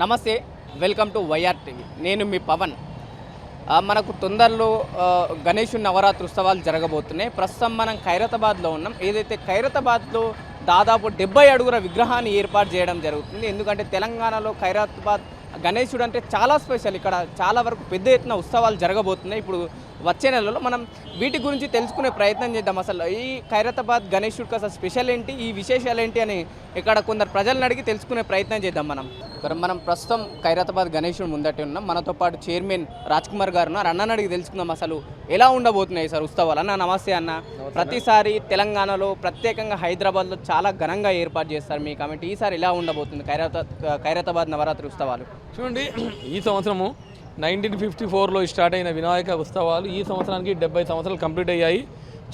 నమస్తే welcome to YR TV. నేను మీ పవన్. మనకు తొందరలో ఆ, నవరాత్రి ఉత్సవాలు జరగబోతున్నాయి. ప్రస్తుతం మనం ఖైరతాబాద్లో ఉన్నాం. ఏదైతే ఖైరతాబాద్లో దాదాపు డెబ్బై అడుగుల విగ్రహాన్ని ఏర్పాటు చేయడం జరుగుతుంది. ఎందుకంటే తెలంగాణలో ఖైరతాబాద్ గణేశుడు అంటే చాలా స్పెషల్. ఇక్కడ చాలా వరకు పెద్ద ఎత్తున ఉత్సవాలు జరగబోతున్నాయి. ఇప్పుడు వచ్చే నెలలో మనం వీటి గురించి తెలుసుకునే ప్రయత్నం చేద్దాం. అసలు ఈ ఖైరతాబాద్ గణేశుడికి అసలు స్పెషల్ ఏంటి? ఈ విశేషాలు ఏంటి అని ఇక్కడ కొందరు ప్రజలను అడిగి తెలుసుకునే ప్రయత్నం చేద్దాం మనం. మనం ప్రస్తుతం ఖైరతాబాద్ గణేశుడు ముందటే ఉన్నాం. మనతో పాటు చైర్మన్ రాజ్ కుమార్ గారు ఉన్నారు. అన్నని అడిగి తెలుసుకుందాం అసలు ఎలా ఉండబోతున్నాయి సార్ ఉత్సవాలు? అన్న నమస్తే అన్న. ప్రతిసారి తెలంగాణలో ప్రత్యేకంగా హైదరాబాద్లో చాలా ఘనంగా ఏర్పాటు చేస్తారు మీ కమిటీ. ఈసారి ఎలా ఉండబోతుంది ఖైరతా ఖైరతాబాద్ నవరాత్రి ఉత్సవాలు? చూడండి ఈ సంవత్సరము నైన్టీన్ ఫిఫ్టీ ఫోర్లో స్టార్ట్ అయిన వినాయక ఉత్సవాలు ఈ సంవత్సరానికి డెబ్బై సంవత్సరాలు కంప్లీట్ అయ్యాయి.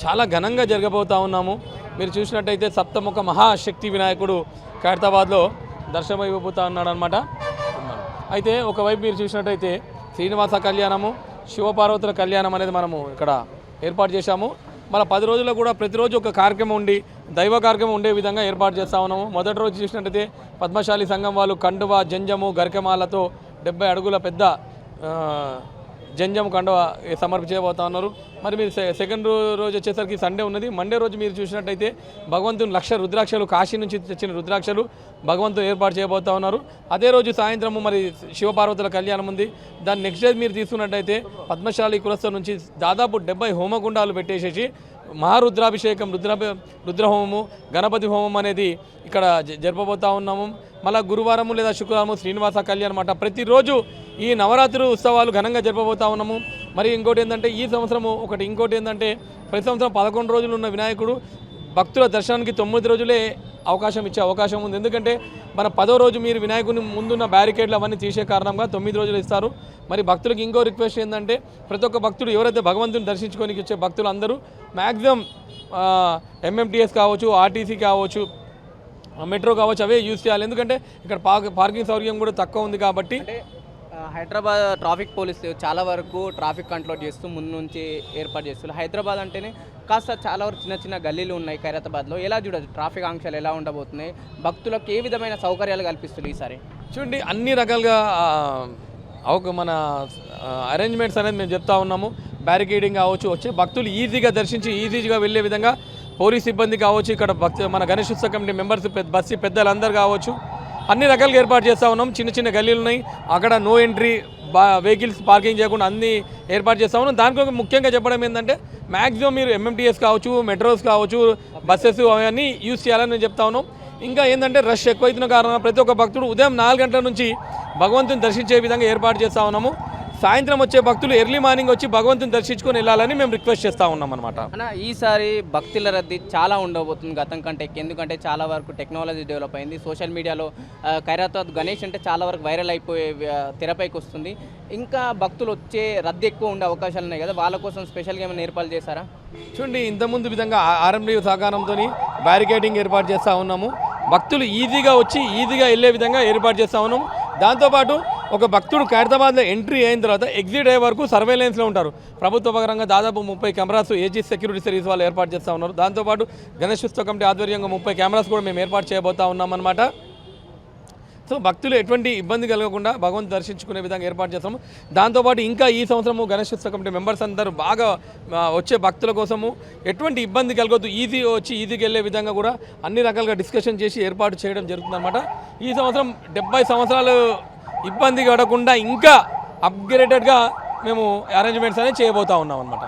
చాలా ఘనంగా జరగబోతా ఉన్నాము. మీరు చూసినట్టయితే సప్తముఖ మహాశక్తి వినాయకుడు ఖైరతాబాద్లో దర్శనం ఉన్నాడు అనమాట అయితే ఒకవైపు మీరు చూసినట్టయితే శ్రీనివాస కళ్యాణము శివపార్వతుల కళ్యాణం అనేది మనము ఇక్కడ ఏర్పాటు చేశాము. మన పది రోజుల్లో కూడా ప్రతిరోజు ఒక కార్యక్రమం ఉండి దైవ కార్యక్రమం ఉండే విధంగా ఏర్పాటు చేస్తా ఉన్నాము. మొదటి రోజు చూసినట్టయితే పద్మశాలి సంఘం వాళ్ళు కండువ జంజము గరికమాలతో డెబ్బై అడుగుల పెద్ద జంజం కండవ సమర్పించబోతా ఉన్నారు. మరి మీరు సెకండ్ రోజు వచ్చేసరికి సండే ఉన్నది. మండే రోజు మీరు చూసినట్టయితే భగవంతుని లక్ష రుద్రాక్షలు కాశీ నుంచి తెచ్చిన రుద్రాక్షలు భగవంతుడు ఏర్పాటు చేయబోతా ఉన్నారు. అదే రోజు సాయంత్రము మరి శివపార్వతుల కళ్యాణం ఉంది. దాన్ని నెక్స్ట్ డే మీరు తీసుకున్నట్టయితే పద్మశాలి కులస్థ నుంచి దాదాపు డెబ్బై హోమగుండాలు పెట్టేసేసి మహారుద్రాభిషేకం రుద్ర రుద్రహోమము గణపతి హోమం అనేది ఇక్కడ జ- జరపబోతా ఉన్నాము. మళ్ళా గురువారము లేదా శుక్రవారము శ్రీనివాస కళ్యాణ్ అన్నమాట. ప్రతిరోజు ఈ నవరాత్రి ఉత్సవాలు ఘనంగా జరపబోతా ఉన్నాము. మరి ఇంకోటి ఏంటంటే ఈ సంవత్సరము ఒకటి ఇంకోటి ఏంటంటే ప్రతి సంవత్సరం పదకొండు రోజులు ఉన్న వినాయకుడు భక్తుల దర్శనానికి తొమ్మిది రోజులే అవకాశం ఇచ్చే అవకాశం ఉంది. ఎందుకంటే మన పదో రోజు మీరు వినాయకుని ముందున్న బ్యారికేడ్లు అవన్నీ తీసే కారణంగా తొమ్మిది రోజులు ఇస్తారు. మరి భక్తులకు ఇంకో రిక్వెస్ట్ ఏంటంటే ప్రతి ఒక్క భక్తుడు ఎవరైతే భగవంతుని దర్శించుకోనికి వచ్చే భక్తులు అందరూ మ్యాక్సిమం ఎంఎంటీఎస్ కావచ్చు ఆర్టీసీ కావచ్చు మెట్రో కావచ్చు అవే యూజ్ చేయాలి. ఎందుకంటే ఇక్కడ పార్క్ పార్కింగ్ సౌకర్యం కూడా తక్కువ ఉంది కాబట్టి హైదరాబాద్ ట్రాఫిక్ పోలీస్ చాలా వరకు ట్రాఫిక్ కంట్రోల్ చేస్తూ ముందు నుంచి ఏర్పాటు చేస్తున్నారు. హైదరాబాద్ అంటేనే కాస్త చాలా వరకు చిన్న చిన్న గల్లీలు ఉన్నాయి ఖైరతాబాద్లో. ఎలా చూడదు ట్రాఫిక్ ఆంక్షలు ఎలా ఉండబోతున్నాయి? భక్తులకు ఏ విధమైన సౌకర్యాలు కల్పిస్తుంది ఈసారి? చూడండి అన్ని రకాలుగా ఒక మన అరేంజ్మెంట్స్ అనేది మేము చెప్తా ఉన్నాము. బ్యారికేడింగ్ కావచ్చు వచ్చే భక్తులు ఈజీగా దర్శించి ఈజీగా వెళ్ళే విధంగా పోలీస్ సిబ్బంది కావచ్చు ఇక్కడ భక్తు మన గణేష్ ఉత్సవ కమిటీ మెంబర్స్ బస్సు పెద్దలందరూ కావచ్చు అన్ని రకాలుగా ఏర్పాటు చేస్తూ ఉన్నాం. చిన్న చిన్న గల్లీలు ఉన్నాయి. అక్కడ నో ఎంట్రీ వెహికల్స్ పార్కింగ్ చేయకుండా అన్ని ఏర్పాటు చేస్తా ఉన్నాం. దానికి ముఖ్యంగా చెప్పడం ఏంటంటే మ్యాక్సిమం మీరు ఎంఎంటీఎస్ కావచ్చు మెట్రోస్ కావచ్చు బస్సెస్ అవన్నీ యూస్ చేయాలని నేను చెప్తా ఉన్నాం. ఇంకా ఏంటంటే రష్ ఎక్కువైతున్న కారణంగా ప్రతి ఒక్క భక్తుడు ఉదయం నాలుగు గంటల నుంచి భగవంతుని దర్శించే విధంగా ఏర్పాటు చేస్తూ ఉన్నాము. సాయంత్రం వచ్చే భక్తులు ఎర్లీ మార్నింగ్ వచ్చి భగవంతుని దర్శించుకొని వెళ్ళాలని మేము రిక్వెస్ట్ చేస్తూ ఉన్నాం అనమాట ఈసారి భక్తుల రద్దీ చాలా ఉండబోతుంది గతం కంటే. ఎందుకంటే చాలా వరకు టెక్నాలజీ డెవలప్ అయింది. సోషల్ మీడియాలో ఆ, ఖైరతాబాద్ గణేష్ అంటే చాలా వరకు వైరల్ అయిపోయే తెరపైకి వస్తుంది. ఇంకా భక్తులు వచ్చే రద్దీ ఎక్కువ ఉండే అవకాశాలు ఉన్నాయి కదా వాళ్ళ కోసం స్పెషల్గా ఏమైనా ఏర్పాటు చేశారా? చూడండి ఇంతకుముందు విధంగా ఆర్ఎండి సహకారంతో బ్యారికేడింగ్ ఏర్పాటు చేస్తూ ఉన్నాము. భక్తులు ఈజీగా వచ్చి ఈజీగా వెళ్ళే విధంగా ఏర్పాటు చేస్తూ ఉన్నాము. దాంతోపాటు ఒక భక్తుడు ఖైరతాబాద్లో ఎంట్రీ అయిన తర్వాత ఎగ్జిట్ అయ్యే వరకు సర్వేలెన్స్లో ఉంటారు. ప్రభుత్వ పరంగా దాదాపు ముప్పై కెమెరాస్ ఏజీ సెక్యూరిటీ సర్వీస్ వాళ్ళు ఏర్పాటు చేస్తూ ఉన్నారు. దాంతోపాటు గణేష్ ఉత్సవ కమిటీ ఆధ్వర్యంగా ముప్పై కెమెరాస్ కూడా మేము ఏర్పాటు చేయబోతా ఉన్నామన్నమాట. సో భక్తులు ఎటువంటి ఇబ్బంది కలగకుండా భగవంతు దర్శించుకునే విధంగా ఏర్పాటు చేస్తాము. దాంతోపాటు ఇంకా ఈ సంవత్సరము గణేష్ కమిటీ మెంబర్స్ అందరూ బాగా వచ్చే భక్తుల కోసము ఎటువంటి ఇబ్బంది కలగొద్దు. ఈజీ వచ్చి ఈజీకి వెళ్ళే విధంగా కూడా అన్ని రకాలుగా డిస్కషన్ చేసి ఏర్పాటు చేయడం జరుగుతుందన్నమాట. ఈ సంవత్సరం డెబ్బై సంవత్సరాలు ఇబ్బంది పడకుండా ఇంకా అప్గ్రేడెడ్గా మేము అరేంజ్మెంట్స్ అనేది చేయబోతా ఉన్నాం అనమాట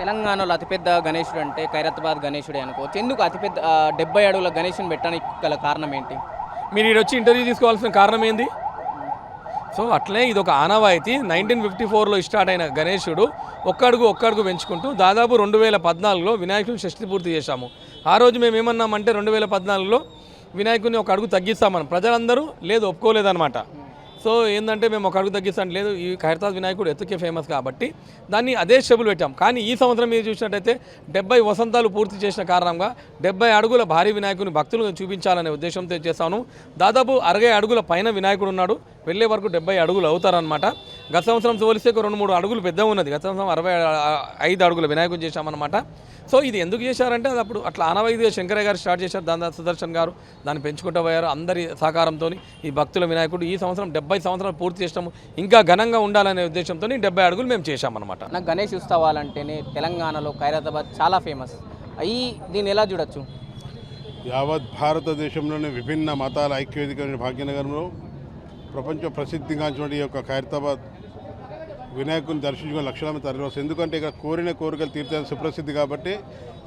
తెలంగాణలో అతిపెద్ద గణేశుడు అంటే ఖైరతాబాద్ గణేశుడే అనుకోవచ్చు. ఎందుకు అతిపెద్ద డెబ్బై అడుగుల గణేషుని పెట్టడానికి గల కారణం ఏంటి? మీరు ఇక్కడ వచ్చి ఇంటర్వ్యూ తీసుకోవాల్సిన కారణం ఏంది? సో అట్లనే ఇది ఒక ఆనవాయితీ నైన్టీన్ ఫిఫ్టీ ఫోర్లో స్టార్ట్ అయిన గణేశుడు ఒక్కడుగు ఒక్కడుగు పెంచుకుంటూ దాదాపు రెండు వేల పద్నాలుగులో వినాయకుడిని షష్టి పూర్తి చేశాము. ఆ రోజు మేము ఏమన్నామంటే రెండు వేల పద్నాలుగులో వినాయకుడిని ఒక అడుగు తగ్గిస్తామని. ప్రజలందరూ లేదు ఒప్పుకోలేదన్నమాట. సో ఏంటంటే మేము ఒక అడుగు తగ్గిస్తాను. లేదు ఈ ఖైరతాజ్ వినాయకుడు ఎత్తుకే ఫేమస్ కాబట్టి దాన్ని అదే స్టెబుల్ పెట్టాం. కానీ ఈ సంవత్సరం మీరు చూసినట్టయితే డెబ్బై వసంతాలు పూర్తి చేసిన కారణంగా డెబ్బై అడుగుల భారీ వినాయకుని భక్తులు చూపించాలనే ఉద్దేశంతో చేస్తాను. దాదాపు అరవై అడుగుల పైన వినాయకుడు ఉన్నాడు. వెళ్ళే వరకు డెబ్బై అడుగులు అవుతారనమాట గత సంవత్సరం పోలిస్తే ఒక రెండు మూడు అడుగులు పెద్ద ఉన్నది. గత సంవత్సరం అరవై ఐదు అడుగులు వినాయకుని చేశామన్నమాట. సో ఇది ఎందుకు చేశారంటే అది అప్పుడు అట్లా ఆనవాయితీగా శంకరయ్య గారు స్టార్ట్ చేశారు దాని సుదర్శన్ గారు దాన్ని పెంచుకుంటూ పోయారు అందరి సహకారంతో ఈ భక్తుల వినాయకుడు ఈ సంవత్సరం డెబ్బై సంవత్సరాలు పూర్తి చేసినాము ఇంకా ఘనంగా ఉండాలనే ఉద్దేశంతో డెబ్బై అడుగులు మేము చేశామన్నమాట. నాకు గణేష్ ఉత్సవాలంటేనే తెలంగాణలో ఖైరతాబాద్ చాలా ఫేమస్. అయ్యి దీన్ని ఎలా చూడొచ్చు? యావత్ భారతదేశంలోని విభిన్న మతాల ఐక్యవేదిక భాగ్యనగరంలో ప్రపంచ ప్రసిద్ధిగాంచిన ఈ యొక్క ఖైరతాబాద్ వినాయకుని దర్శించుకుని లక్షలాది తరలి వస్తుంది ఎందుకంటే ఇక్కడ కోరిన కోరికలు తీర్చాలని సుప్రసిద్ధి కాబట్టి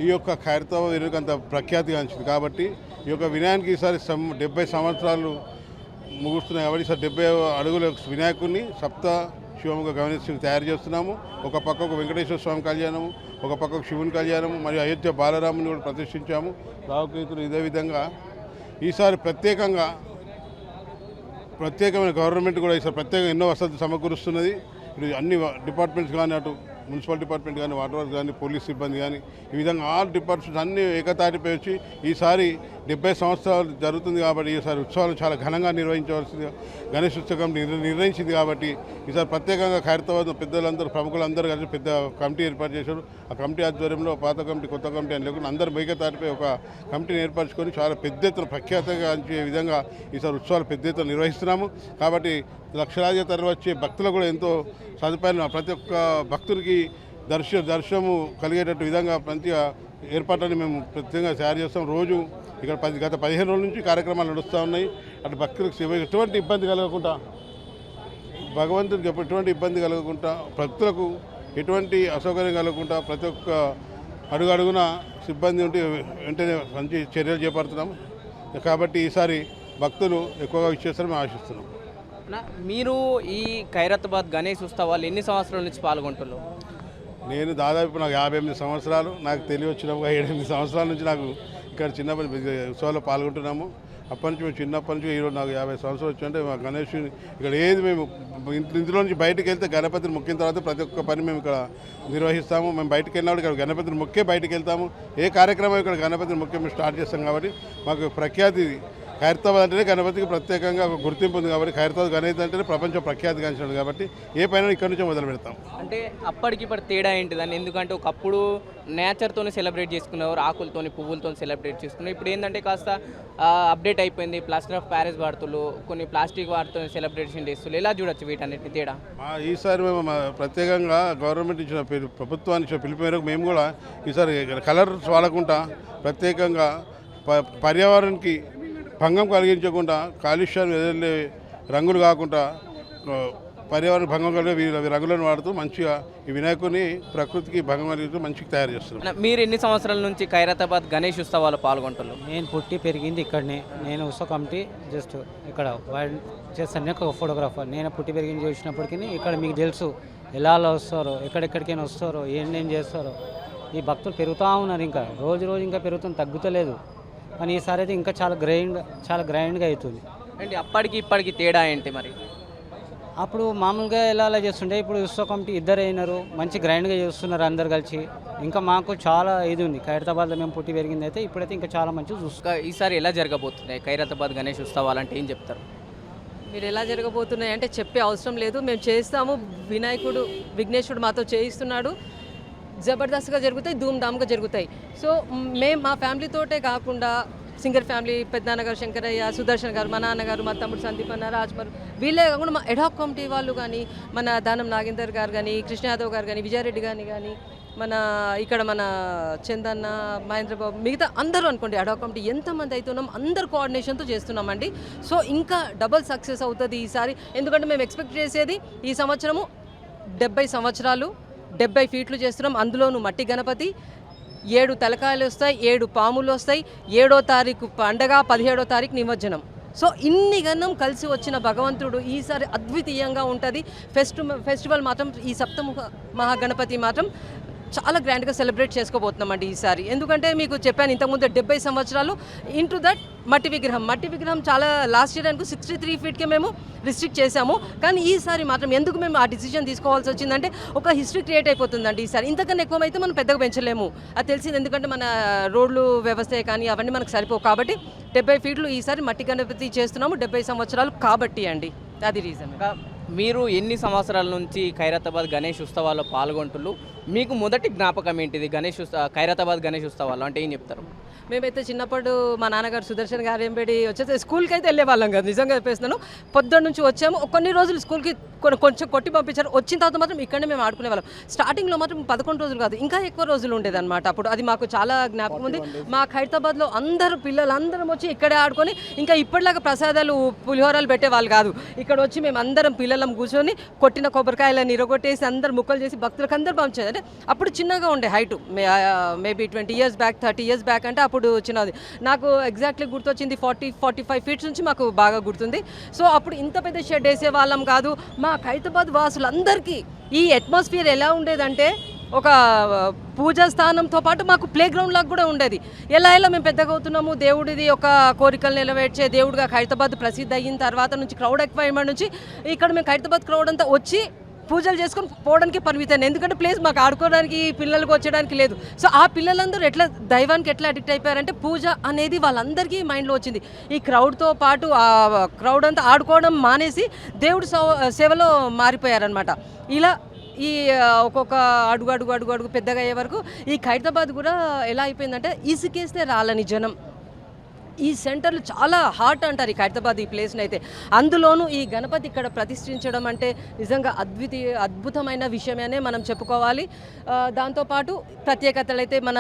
ఈ యొక్క ఖైరతాబాద్ వినుక అంత ప్రఖ్యాతిగాంచింది కాబట్టి ఈ యొక్క వినాయకునికి ఈసారి సం డెబ్బై సంవత్సరాలు ముగుస్తున్నాయి కాబట్టి ఈసారి డెబ్బై అడుగుల వినాయకుడిని సప్త శివముగా గమనించి తయారు చేస్తున్నాము. ఒక పక్కకు వెంకటేశ్వర స్వామి కళ్యాణము ఒక పక్కకు శివుని కళ్యాణము మరియు అయోధ్య బాలరాముని కూడా ప్రతిష్ఠించాము. రావుకేతులు ఇదే విధంగా ఈసారి ప్రత్యేకంగా ప్రత్యేకమైన గవర్నమెంట్ కూడా ఈసారి ప్రత్యేకంగా ఎన్నో వసతులు సమకూరుస్తున్నది. ఇప్పుడు అన్ని డిపార్ట్మెంట్స్ కానీ అటు మున్సిపల్ డిపార్ట్మెంట్ కానీ వాటర్ వర్క్స్ కానీ పోలీస్ సిబ్బంది కానీ ఈ విధంగా ఆల్ డిపార్ట్మెంట్స్ అన్ని ఏకతాటిపై వచ్చి ఈసారి డెబ్బై సంవత్సరాలు జరుగుతుంది కాబట్టి ఈసారి ఉత్సవాలు చాలా ఘనంగా నిర్వహించవలసింది గణేష్ ఉత్సవం నిర్ణయించింది కాబట్టి ఈసారి ప్రత్యేకంగా ఖైరతాబాద్ పెద్దలందరూ ప్రముఖులందరూ కలిసి పెద్ద కమిటీ ఏర్పాటు చేశారు. ఆ కమిటీ ఆధ్వర్యంలో పాత కమిటీ కొత్త కమిటీ అని లేకుండా అందరు తాటిపై ఒక కమిటీని ఏర్పరచుకొని చాలా పెద్ద ఎత్తున ప్రఖ్యాతంగా అంచే విధంగా ఈసారి ఉత్సవాలు పెద్ద ఎత్తున నిర్వహిస్తున్నాము. కాబట్టి లక్షలాది తరలి వచ్చే భక్తులు కూడా ఎంతో సదుపాయాలు ప్రతి ఒక్క భక్తుడికి దర్శ దర్శనము కలిగేటట్టు విధంగా మంచిగా ఏర్పాట్లని మేము ప్రత్యేకంగా తయారు చేస్తాం. రోజు ఇక్కడ పది గత పదిహేను రోజుల నుంచి కార్యక్రమాలు నడుస్తూ ఉన్నాయి. అటు భక్తులకు సేవ- ఎటువంటి ఇబ్బంది కలగకుండా భగవంతుడికి ఎటువంటి ఇబ్బంది కలగకుండా భక్తులకు ఎటువంటి అసౌకర్యం కలగకుండా ప్రతి ఒక్క అడుగు అడుగున సిబ్బంది ఉంటే వెంటనే మంచి చర్యలు చేపడుతున్నాం కాబట్టి ఈసారి భక్తులు ఎక్కువగా ఇచ్చేస్తారని మేము ఆశిస్తున్నాం. మీరు ఈ ఖైరతాబాద్ గణేష్ ఉత్సవాలు ఎన్ని సంవత్సరాల నుంచి పాల్గొంటున్నారు? నేను దాదాపు నాకు యాభై ఎనిమిది సంవత్సరాలు నాకు తెలివి వచ్చినప్పుడు ఏడెనిమిది సంవత్సరాల నుంచి నాకు ఇక్కడ చిన్నప్పటి ఉత్సవాల్లో పాల్గొంటున్నాము. అప్పటి నుంచి మేము చిన్నప్పటి నుంచి ఈరోజు నాకు యాభై సంవత్సరాలు వచ్చిందంటే మా గణేషుని ఇక్కడ ఏది మేము ఇంట్లో ఇంట్లో నుంచి బయటకు వెళ్తే గణపతిని మొక్కిన తర్వాత ప్రతి ఒక్క పని మేము ఇక్కడ నిర్వహిస్తాము. మేము బయటకు వెళ్ళినప్పుడు ఇక్కడ గణపతిని మొక్కే బయటకు వెళ్తాము. ఏ కార్యక్రమం ఇక్కడ గణపతిని మొక్కే మేము స్టార్ట్ చేస్తాం కాబట్టి మాకు ప్రఖ్యాతి ఖైరతాబాద్ అంటేనే గణపతికి ప్రత్యేకంగా ఒక గుర్తింపు ఉంది కాబట్టి ఖైరతాబాద్ గణేష్ అంటేనే ప్రపంచ ప్రఖ్యాతి గాంచినది కాబట్టి ఏ పైన ఇక్కడ నుంచే మొదలు పెడతాం. అంటే అప్పటికిప్పుడు తేడా ఏంటిదని ఎందుకంటే ఒకప్పుడు నేచర్తోనే సెలబ్రేట్ చేసుకునేవారు ఆకులతోని పువ్వులతో సెలబ్రేట్ చేసుకున్నారు ఇప్పుడు ఏంటంటే కాస్త అప్డేట్ అయిపోయింది. ప్లాస్టర్ ఆఫ్ ప్యారిస్ వాడుతులు కొన్ని ప్లాస్టిక్ వాటితో సెలబ్రేషన్ చేస్తులు ఎలా చూడొచ్చు వీటన్నిటిని తేడా? ఈసారి మేము ప్రత్యేకంగా గవర్నమెంట్ ఇచ్చిన ప్రభుత్వాన్ని ఇచ్చిన పిలుపు మేరకు మేము కూడా ఈసారి కలర్స్ వాడకుండా ప్రత్యేకంగా ప పర్యావరణానికి భంగం కలిగించకుండా కాలుష్యాన్ని ఎదుర్లే రంగులు కాకుండా పర్యావరణ భంగం కలిగే రంగులను వాడుతూ మంచిగా ఈ వినాయకుని ప్రకృతికి భంగం కలిగిస్తూ మంచిగా తయారు చేస్తున్నాం మీరు ఎన్ని సంవత్సరాల నుంచి ఖైరతాబాద్ గణేష్ ఉత్సవాలు పాల్గొంటున్నారు? నేను పుట్టి పెరిగింది ఇక్కడనే. నేను ఉత్సవ కమిటీ జస్ట్ ఇక్కడ చేస్తాను. ఒక ఫోటోగ్రాఫర్. నేను పుట్టి పెరిగింది చూసినప్పటికీ ఇక్కడ మీకు తెలుసు ఎలా అలా వస్తారో ఎక్కడెక్కడికైనా వస్తారో ఏం చేస్తారో. ఈ భక్తులు పెరుగుతూ ఉన్నారు ఇంకా. రోజు రోజు ఇంకా పెరుగుతుంది తగ్గుతలేదు. కానీ ఈసారి అయితే ఇంకా చాలా గ్రైండ్ చాలా గ్రైండ్గా అవుతుంది. అంటే అప్పటికి ఇప్పటికి తేడా ఏంటి మరి? అప్పుడు మామూలుగా ఎలా అలా చేస్తుండే ఇప్పుడు ఉత్సవ కమిటీ ఇద్దరు అయినారు మంచి గ్రైండ్గా చేస్తున్నారు అందరు కలిసి. ఇంకా మాకు చాలా ఇది ఉంది ఖైరతాబాద్లో మేము పుట్టి పెరిగింది అయితే ఇప్పుడైతే ఇంకా చాలా మంచిగా ఇంకా ఈసారి ఎలా జరగబోతున్నాయి? ఖైరతాబాద్ గణేష్ ఉత్సవాలు అంటే ఏం చెప్తారు? మీరు ఎలా జరగబోతున్నాయి అంటే చెప్పే అవసరం లేదు మేము చేస్తాము. వినాయకుడు విఘ్నేశ్వరుడు మాతో చేయిస్తున్నాడు. జబర్దస్త్గా జరుగుతాయి ధూమ్ధామ్గా జరుగుతాయి. సో మేము మా ఫ్యామిలీతోటే కాకుండా సింగర్ ఫ్యామిలీ పెద్దనాన్నగారు శంకరయ్య సుదర్శన్ గారు మా నాన్నగారు మా తమ్ముడు సందీప్ అన్న రాజ్మర్ వీళ్ళే కాకుండా మా ఎడాక్ కమిటీ వాళ్ళు కానీ మన దానం నాగేందర్ గారు కానీ కృష్ణ యాదవ్ గారు కానీ విజయారెడ్డి గారిని కానీ మన ఇక్కడ మన చందన్న మహేంద్రబాబు మిగతా అందరూ అనుకోండి అడాక్ కమిటీ ఎంతమంది అవుతున్నాం అందరు కోఆర్డినేషన్తో చేస్తున్నామండి. సో ఇంకా డబల్ సక్సెస్ అవుతుంది ఈసారి. ఎందుకంటే మేము ఎక్స్పెక్ట్ చేసేది ఈ సంవత్సరము డెబ్బై సంవత్సరాలు డెబ్బై ఫీట్లు చేస్తున్నాం. అందులోనూ మట్టి గణపతి ఏడు తలకాయలు వస్తాయి ఏడు పాములు వస్తాయి ఏడో తారీఖు పండగ పదిహేడో తారీఖు నిమజ్జనం. సో ఇన్ని గన్నం కలిసి వచ్చిన భగవంతుడు ఈసారి అద్వితీయంగా ఉంటుంది. ఫెస్ట్ ఫెస్టివల్ మాత్రం ఈ సప్తముఖ మహాగణపతి మాత్రం చాలా గ్రాండ్గా సెలబ్రేట్ చేసుకోబోతున్నామండి ఈసారి. ఎందుకంటే మీకు చెప్పాను ఇంతకుముందు డెబ్బై సంవత్సరాలు ఇంటూ దట్ మట్టి విగ్రహం. మట్టి విగ్రహం చాలా లాస్ట్ ఇయర్ అనుకు సిక్స్టీ త్రీ ఫీట్కే మేము రిస్ట్రిక్ట్ చేశాము. కానీ ఈసారి మాత్రం ఎందుకు మేము ఆ డిసిజన్ తీసుకోవాల్సి వచ్చిందంటే ఒక హిస్టరీ క్రియేట్ అయిపోతుందండి ఈసారి. ఇంతకన్నా ఎక్కువ అయితే మనం పెద్దగా పెంచలేము. అది తెలిసింది ఎందుకంటే మన రోడ్లు వ్యవస్థ కానీ అవన్నీ మనకు సరిపోవు కాబట్టి డెబ్బై ఫీట్లు ఈసారి మట్టి గణపతి చేస్తున్నాము. డెబ్బై సంవత్సరాలు కాబట్టి అండి. అది రీజన్ మీరు ఎన్ని సంవత్సరాల నుంచి ఖైరతాబాద్ గణేష్ ఉత్సవాల్లో పాల్గొంటున్నారు? మీకు మొదటి జ్ఞాపకం ఏంటిది? గణేష్ ఉత్సవ ఖైరతాబాద్ గణేష్ ఉత్సవాల్లో అంటే ఏం చెప్తారు? మేమైతే చిన్నప్పుడు మా నాన్నగారు సుదర్శన్ గారు ఏంబడి వచ్చేసి స్కూల్కి అయితే వెళ్ళే వాళ్ళం కదా నిజంగా చెప్పేస్తున్నాను. పొద్దున్న నుంచి వచ్చాము. కొన్ని రోజులు స్కూల్కి కొంచెం కొట్టి పంపించారు. వచ్చిన తర్వాత మాత్రం ఇక్కడనే మేము ఆడుకునే వాళ్ళం స్టార్టింగ్లో మాత్రం పదకొండు రోజులు కాదు ఇంకా ఎక్కువ రోజులు ఉండేదన్నమాట. అప్పుడు అది మాకు చాలా జ్ఞాపకం ఉంది. మా ఖైరతాబాద్లో అందరూ పిల్లలు అందరం వచ్చి ఇక్కడే ఆడుకొని ఇంకా ఇప్పటిలాగా ప్రసాదాలు పులిహోరాలు పెట్టేవాళ్ళు కాదు. ఇక్కడ వచ్చి మేము అందరం పిల్లలం కూర్చొని కొట్టిన కొబ్బరికాయలను ఇరగొట్టేసి అందరు ముక్కలు చేసి భక్తులకు అందరు పంపించేది. అంటే అప్పుడు చిన్నగా ఉండే height. Maybe twenty years back thirty years back అంటే అప్పుడు వచ్చినది నాకు ఎగ్జాక్ట్లీ గుర్తొచ్చింది ఫార్టీ ఫార్టీ ఫైవ్ ఫీట్స్ నుంచి మాకు బాగా గుర్తుంది. సో అప్పుడు ఇంత పెద్ద షెడ్ వేసే వాళ్ళం కాదు. మా ఖైతాబాద్ వాసులందరికీ ఈ అట్మాస్ఫియర్ ఎలా ఉండేదంటే ఒక పూజా స్థానంతో పాటు మాకు ప్లే గ్రౌండ్ లాగా కూడా ఉండేది. ఎలా ఎలా మేము పెద్దగా అవుతున్నాము దేవుడిది ఒక కోరికలు నెరవేర్చే దేవుడిగా ఖైరతాబాద్ ప్రసిద్ధి అయిన తర్వాత నుంచి క్రౌడ్ ఎక్కువ నుంచి ఇక్కడ మేము ఖైరతాబాద్ క్రౌడ్ అంతా వచ్చి పూజలు చేసుకొని పోవడానికి పరిమితం ఎందుకంటే ప్లేస్ మాకు ఆడుకోవడానికి పిల్లలకు వచ్చడానికి లేదు. సో ఆ పిల్లలందరూ ఎట్లా దైవానికి ఎట్లా అడిక్ట్ అయిపోయారంటే పూజ అనేది వాళ్ళందరికీ మైండ్లో వచ్చింది. ఈ క్రౌడ్తో పాటు ఆ క్రౌడ్ అంతా ఆడుకోవడం మానేసి దేవుడు సేవలో మారిపోయారనమాట ఇలా ఈ ఒక్కొక్క అడుగు అడుగు అడుగు అడుగు పెద్దగా అయ్యే వరకు ఈ ఖైరతాబాద్ కూడా ఎలా అయిపోయిందంటే ఇసుకేస్తే రాలని జనం. ఈ సెంటర్లు చాలా హాట్ అంటారు ఈ ఖైరతాబాద్ ఈ ప్లేస్ని అయితే అందులోనూ ఈ గణపతి ఇక్కడ ప్రతిష్ఠించడం అంటే నిజంగా అద్వితీయ అద్భుతమైన విషయమనే మనం చెప్పుకోవాలి. దాంతోపాటు ప్రత్యేకతలు అయితే మన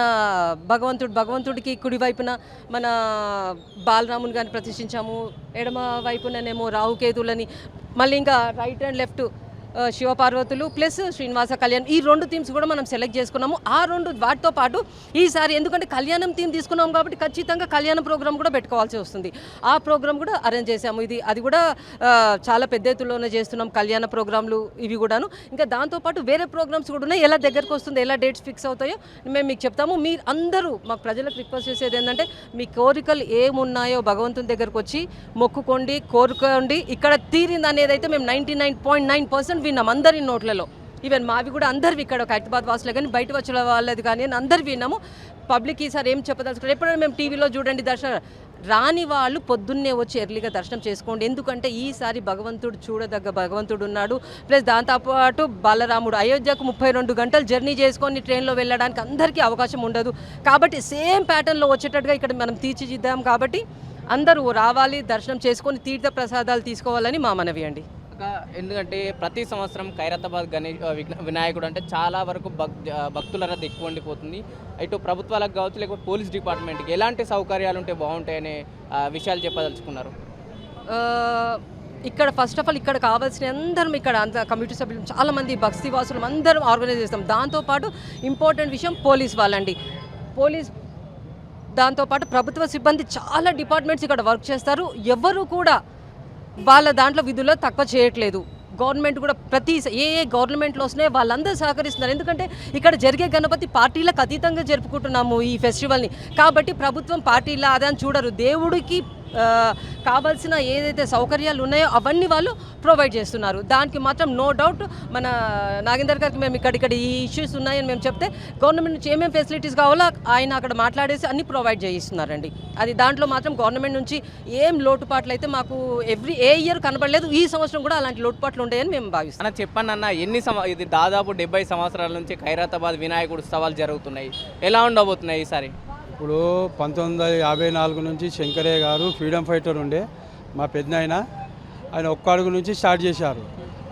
భగవంతుడు భగవంతుడికి కుడివైపున మన బాలరాముని గారిని ప్రతిష్ఠించాము. ఎడమ వైపుననేమో రాహుకేతులని మళ్ళీ ఇంకా రైట్ అండ్ లెఫ్ట్ శివపార్వతులు ప్లస్ శ్రీనివాస కళ్యాణ్. ఈ రెండు థీమ్స్ కూడా మనం సెలెక్ట్ చేసుకున్నాము. ఆ రెండు వాటితో పాటు ఈసారి ఎందుకంటే కళ్యాణం థీమ్ తీసుకున్నాం కాబట్టి ఖచ్చితంగా కళ్యాణ ప్రోగ్రామ్ కూడా పెట్టుకోవాల్సి వస్తుంది. ఆ ప్రోగ్రామ్ కూడా అరేంజ్ చేసాము ఇది అది కూడా చాలా పెద్ద ఎత్తులోనే చేస్తున్నాం కళ్యాణ ప్రోగ్రాంలు ఇవి కూడాను. ఇంకా దాంతోపాటు వేరే ప్రోగ్రామ్స్ కూడా ఉన్నాయి. ఎలా దగ్గరకు వస్తుంది ఎలా డేట్స్ ఫిక్స్ అవుతాయో మేము మీకు చెప్తాము. మీరు అందరూ మాకు ప్రజలకు రిక్వెస్ట్ చేసేది ఏంటంటే మీ కోరికలు ఏమున్నాయో భగవంతుని దగ్గరకు వచ్చి మొక్కుకోండి కోరుకోండి. ఇక్కడ తీరింది అనేది అయితే మేము ninety nine point nine percent విన్నాం అందరి నోట్లలో. ఈవెన్ మావి కూడా అందరివి ఇక్కడ ఒక హైదరాబాద్ వాసులే కానీ బయట వచ్చిన వాళ్ళది కానీ అని అందరు విన్నాము. పబ్లిక్ ఈసారి ఏం చెప్పదలుచుకున్నారు? ఎప్పుడైనా మేము టీవీలో చూడండి దర్శనం రాని వాళ్ళు పొద్దున్నే వచ్చి ఎర్లీగా దర్శనం చేసుకోండి. ఎందుకంటే ఈసారి భగవంతుడు చూడదగ్గ భగవంతుడు ఉన్నాడు. ప్లస్ దాంతోపాటు బాలరాముడు అయోధ్యకు ముప్పై రెండు గంటలు జర్నీ చేసుకొని ట్రైన్లో వెళ్ళడానికి అందరికీ అవకాశం ఉండదు. కాబట్టి సేమ్ ప్యాటర్న్లో వచ్చేటట్టుగా ఇక్కడ మనం తీర్చిదిద్దాం కాబట్టి అందరూ రావాలి దర్శనం చేసుకొని తీర్థ ప్రసాదాలు తీసుకోవాలని మా మనవి అండి. ఎందుకంటే ప్రతి సంవత్సరం ఖైరతాబాద్ గణేష్ వినాయకుడు అంటే చాలా వరకు భక్ భక్తుల రద్దు ఎక్కువ ఉండిపోతుంది. ఇటు ప్రభుత్వాలకు కావచ్చు లేకపోతే పోలీస్ డిపార్ట్మెంట్కి ఎలాంటి సౌకర్యాలు ఉంటే బాగుంటాయనే విషయాలు చెప్పదలుచుకున్నారు. ఇక్కడ ఫస్ట్ ఆఫ్ ఆల్ ఇక్కడ కావాల్సిన అందరం ఇక్కడ అంత కమ్యూనిటీ సభ్యులు చాలామంది భక్తివాసులు భక్తి వాసులు అందరం ఆర్గనైజ్ చేస్తాం. దాంతోపాటు ఇంపార్టెంట్ విషయం పోలీస్ వాళ్ళండి. పోలీస్ దాంతోపాటు ప్రభుత్వ సిబ్బంది చాలా డిపార్ట్మెంట్స్ ఇక్కడ వర్క్ చేస్తారు. ఎవరు కూడా వాళ్ళ దాంట్లో విధుల్లో తక్కువ చేయట్లేదు. గవర్నమెంట్ కూడా ప్రతి ఏ ఏ గవర్నమెంట్లో వస్తున్నాయో వాళ్ళందరూ సహకరిస్తున్నారు. ఎందుకంటే ఇక్కడ జరిగే గణపతి పార్టీలకు అతీతంగా జరుపుకుంటున్నాము ఈ ఫెస్టివల్ని. కాబట్టి ప్రభుత్వం పార్టీల అదని చూడరు. దేవుడికి కావాల్సిన ఏదైతే సౌకర్యాలు ఉన్నాయో అవన్నీ వాళ్ళు ప్రొవైడ్ చేస్తున్నారు. దానికి మాత్రం నో డౌట్ మన నాగేందర్ గారికి మేము ఇక్కడ ఇక్కడ ఈ ఇష్యూస్ ఉన్నాయని మేము చెప్తే గవర్నమెంట్ నుంచి ఏమేమి ఫెసిలిటీస్ కావాలో ఆయన అక్కడ మాట్లాడేసి అన్ని ప్రొవైడ్ చేయిస్తున్నారండి. అది దాంట్లో మాత్రం గవర్నమెంట్ నుంచి ఏం లోటుపాట్లు అయితే మాకు ఎవ్రీ ఏ ఇయర్ కనబడలేదు ఈ సంవత్సరం కూడా అలాంటి లోటుపాట్లు ఉంటాయని మేము భావిస్తాం చెప్పండి అన్న ఎన్ని ఇది దాదాపు డెబ్బై సంవత్సరాల నుంచి ఖైరాతాబాద్ వినాయకుడు ఉత్సవాలు జరుగుతున్నాయి. ఎలా ఉండబోతున్నాయి ఈసారి? ఇప్పుడు పంతొమ్మిది వందల యాభై నాలుగు నుంచి శంకరయ్య గారు ఫ్రీడమ్ ఫైటర్ ఉండే మా పెద్దనాయన. ఆయన ఆయన ఒక్క అడుగు నుంచి స్టార్ట్ చేశారు.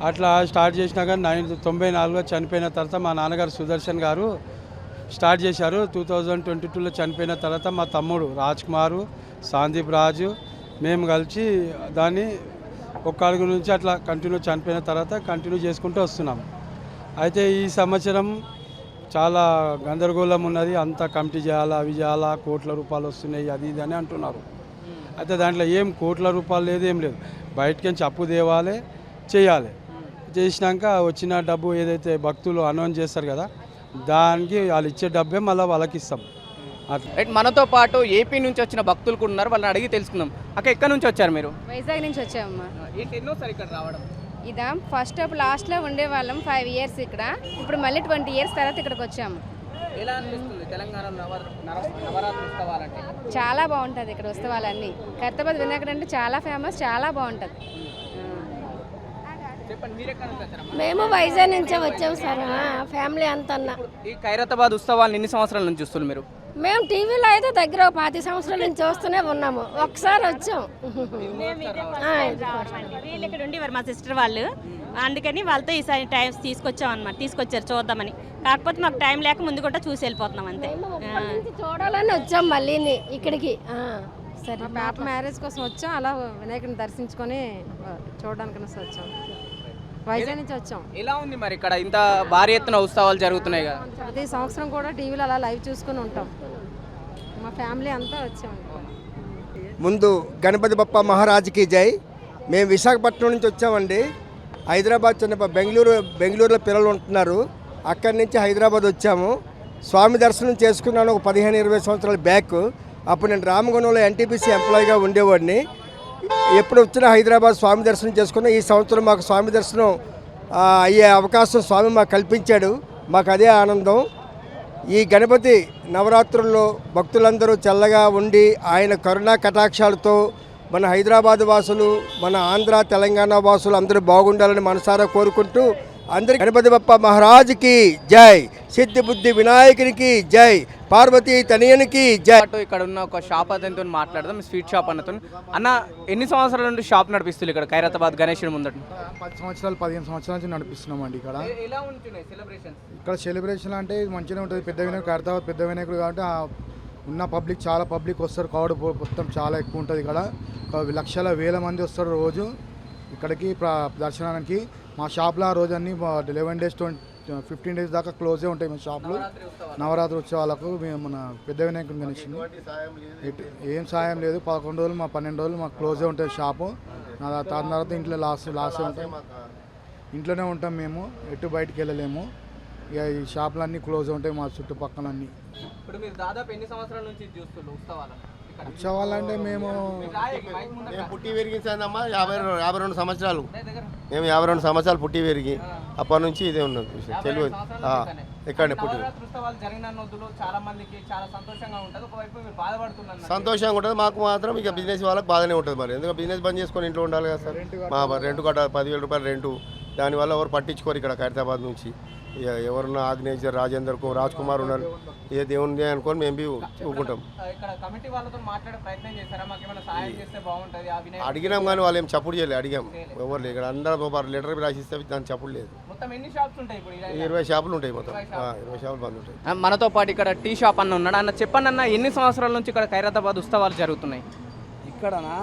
అట్లా స్టార్ట్ చేసినాక నైన్ తొంభై నాలుగులో చనిపోయిన తర్వాత మా నాన్నగారు సుదర్శన్ గారు స్టార్ట్ చేశారు. టూ థౌజండ్ ట్వంటీ టూలో చనిపోయిన తర్వాత మా తమ్ముడు రాజ్ కుమారు సాందీప్ రాజు మేము కలిసి దాన్ని ఒక్క అడుగు నుంచి అట్లా కంటిన్యూ చనిపోయిన తర్వాత కంటిన్యూ చేసుకుంటూ వస్తున్నాం. అయితే ఈ సంవత్సరం చాలా గందరగోళం ఉన్నది. అంత కమిటీ చేయాలా అవి చేయాలా కోట్ల రూపాయలు వస్తున్నాయి అది ఇది అని అంటున్నారు. అయితే దాంట్లో ఏం కోట్ల రూపాయలు లేదు ఏం లేదు. బయటకి నుంచి అప్పు తేవాలి చేయాలి. చేసినాక వచ్చిన డబ్బు ఏదైతే భక్తులు అనౌన్స్ చేస్తారు కదా దానికి వాళ్ళు ఇచ్చే డబ్బే మళ్ళీ వాళ్ళకి ఇస్తాం. అట్లా. రైట్ మనతో పాటు ఏపీ నుంచి వచ్చిన భక్తులు కూడా ఉన్నారు. వాళ్ళని అడిగి తెలుసుకుందాం. అక్క ఎక్కడి నుంచి వచ్చారు మీరు? వైజాగ్ నుంచి వచ్చామమ్మా. ఏంటి ఎన్నోసారి ఇక్కడ రావడం? ఇదా ఫస్ట్ అప్పుడు లాస్ట్లో ఉండేవాళ్ళం ఫైవ్ ఇయర్స్ ఇక్కడ. ఇప్పుడు మళ్ళీ ట్వంటీ ఇయర్స్ తర్వాత ఇక్కడికి వచ్చాము. ఎలా అనిపిస్తుంది? తెలంగాణ నవ నవ- నవరాత్రి ఉత్సవాలంటే? చాలా బాగుంటుంది ఇక్కడ ఉత్సవాలన్నీ. ఖైరతాబాద్ వినాయకుడు అంటే చాలా ఫేమస్ చాలా బాగుంటుంది? మేము వైజాగ్ నుంచే వచ్చాం సార్ ఫ్యామిలీ అంతా ఈ ఖైరతాబాద్ ఉత్సవాలు ఎన్ని సంవత్సరాల నుంచి చూస్తున్నారు మీరు? మేము టీవీలో అయితే దగ్గర ఒక పాతి సంవత్సరాల నుంచి చూస్తూనే ఉన్నాము. ఒకసారి వచ్చాం. వీళ్ళు ఇక్కడ ఉండేవారు మా సిస్టర్ వాళ్ళు. అందుకని వాళ్ళతో ఈసారి టైమ్స్ తీసుకొచ్చాం అనమాట తీసుకొచ్చారు చూద్దామని. కాకపోతే మాకు టైం లేక ముందు కూడా చూసి వెళ్ళిపోతున్నాం అంతే. చూడాలని వచ్చాం మళ్ళీ ఇక్కడికి. ఆ, సరే మా పాప మ్యారేజ్ కోసం వచ్చాం. అలా వినాయకుని దర్శించుకొని చూడడానికి వచ్చాం. వైజాగ్ నుంచి వచ్చాం. ఎలా ఉంది మరి ఇక్కడ ఇంత భారీ ఎత్తున ఉత్సవాలు జరుగుతున్నాయి కదా? ప్రతి సంవత్సరం కూడా టీవీలో అలా లైవ్ చూసుకొని ఉంటాం. మా ఫ్యామిలీ అంతా వచ్చాం. ముందు గణపతి బప్ప మహారాజుకి జై. మేము విశాఖపట్నం నుంచి వచ్చామండి. హైదరాబాద్ చిన్న బెంగళూరు బెంగళూరులో పిల్లలు ఉంటున్నారు. అక్కడి నుంచి హైదరాబాద్ వచ్చాము. స్వామి దర్శనం చేసుకున్నాను ఒక పదిహేను ఇరవై సంవత్సరాల బ్యాక్. అప్పుడు నేను రామగుణంలో ఎన్టీపీసీ ఎంప్లాయీగా ఉండేవాడిని. ఎప్పుడు వచ్చినా హైదరాబాద్ స్వామి దర్శనం చేసుకున్నా ఈ సంవత్సరం మాకు స్వామి దర్శనం అయ్యే అవకాశం స్వామి మాకు కల్పించాడు. మాకు అదే ఆనందం. ఈ గణపతి నవరాత్రుల్లో భక్తులందరూ చల్లగా ఉండి ఆయన కరుణా కటాక్షాలతో మన హైదరాబాద్ వాసులు మన ఆంధ్ర తెలంగాణ వాసులు అందరూ బాగుండాలని మనసారా కోరుకుంటూ అందరి గణపతి బప్ప మహారాజుకి జై. సిద్ధి బుద్ధి వినాయకునికి జై. పార్వతీ తనయునికి పాటు ఇక్కడ ఉన్న ఒక షాప్ అతనితో మాట్లాడదాం స్వీట్ షాప్ అన్నతో అన్న ఎన్ని సంవత్సరాల నుండి షాప్ నడిపిస్తుంది ఇక్కడ ఖైరతాబాద్ గణేషుడి ముందట? పది సంవత్సరాలు పదిహేను సంవత్సరాల నుంచి నడిపిస్తున్నామండి ఇక్కడ. ఎలా ఉంటున్నాయి సెలబ్రేషన్ ఇక్కడ సెలబ్రేషన్ అంటే మంచిగా ఉంటుంది. పెద్ద వినాయకుడు హైదరాబాద్ పెద్ద వినాయకుడు కాబట్టి ఆ ఉన్న పబ్లిక్ చాలా పబ్లిక్ వస్తారు. కావడం మొత్తం చాలా ఎక్కువ ఉంటుంది ఇక్కడ. ఒక లక్షల వేల మంది వస్తారు రోజు ఇక్కడికి ప్ర- దర్శనానికి. మా షాప్లో ఆ రోజు అన్ని eleven days twenty fifteen days దాకా క్లోజే ఉంటాయి మా షాపులు. నవరాత్రి ఉత్సవాలకు మేము మన పెద్ద వినాయకుడు గణేషుని. ఏం సాయం లేదు. పదకొండు రోజులు మా పన్నెండు రోజులు మాకు క్లోజే ఉంటుంది షాపు. దాని తర్వాత ఇంట్లో లాస్ట్ లాస్ట్ ఉంటాయి. ఇంట్లోనే ఉంటాం మేము. ఎటు బయటికి వెళ్ళలేము. ఇక ఈ షాపులన్నీ క్లోజ్ ఉంటాయి మా చుట్టుపక్కలన్నీ. ఇప్పుడు మీరు దాదాపు ఎన్ని సంవత్సరాల నుంచి చూస్తున్నారు ఉత్సవాలు ఉత్సవాలంటే మేము మేము పుట్టి పెరిగించానమ్మా యాభై రెండు యాభై రెండు సంవత్సరాలు. మేము యాభై రెండు సంవత్సరాలు పుట్టి పెరిగి అప్పటి నుంచి ఇదే ఉన్నది తెలియదు ఆ, ఇక్కడనే పుట్టి సంతోషంగా ఉంటుంది. ఒకవైపు మీరు బాధపడుతున్నారు సంతోషంగా ఉంటుంది. మాకు మాత్రం ఇక బిజినెస్ వాళ్ళకి బాగానే ఉంటుంది మరి. ఎందుకంటే బిజినెస్ బంద్ చేసుకొని ఇంట్లో ఉండాలి కదా సార్. మా రెంట్ కట్ట పదివేల రూపాయలు రెంటు. దానివల్ల ఎవరు పట్టించుకోరు ఇక్కడ ఖైరతాబాద్ నుంచి. ఎవరున్న ఆగ్నేశ్వర్ రాజేందర్ కు- రాజ్ కుమార్ ఉన్నారు. ఏ దేవుని అనుకొని మేము బి ఊపుకుంటాం ఇక్కడ కమిటీ వాళ్ళతో మాట్లాడే ప్రయత్నం చేశారా? మాకు ఏమైనా సహాయం చేస్తే బాగుంటుంది ఆ వినాయక అడిగినాం కానీ వాళ్ళు ఏం చప్పుడు చేయలేదు. అడిగాం. ఎవరు లేదు ఇక్కడ అందరూ లెటర్ రాసిస్తే దాని చప్పుడు లేదు. మొత్తం ఎన్ని షాప్స్ ఉంటాయి ఇప్పుడు ఇలా? ఇరవై షాపులు ఉంటాయి మొత్తం. ఇరవై షాపులు. బంద్ ఉంటాయి. మనతో పాటు ఇక్కడ టీ షాప్ అన్న ఉన్నాడు. అన్న చెప్పండి అన్న ఎన్ని సంవత్సరాల నుంచి ఇక్కడ ఖైరతాబాద్ ఉత్సవాలు జరుగుతున్నాయి? ఇక్కడనా?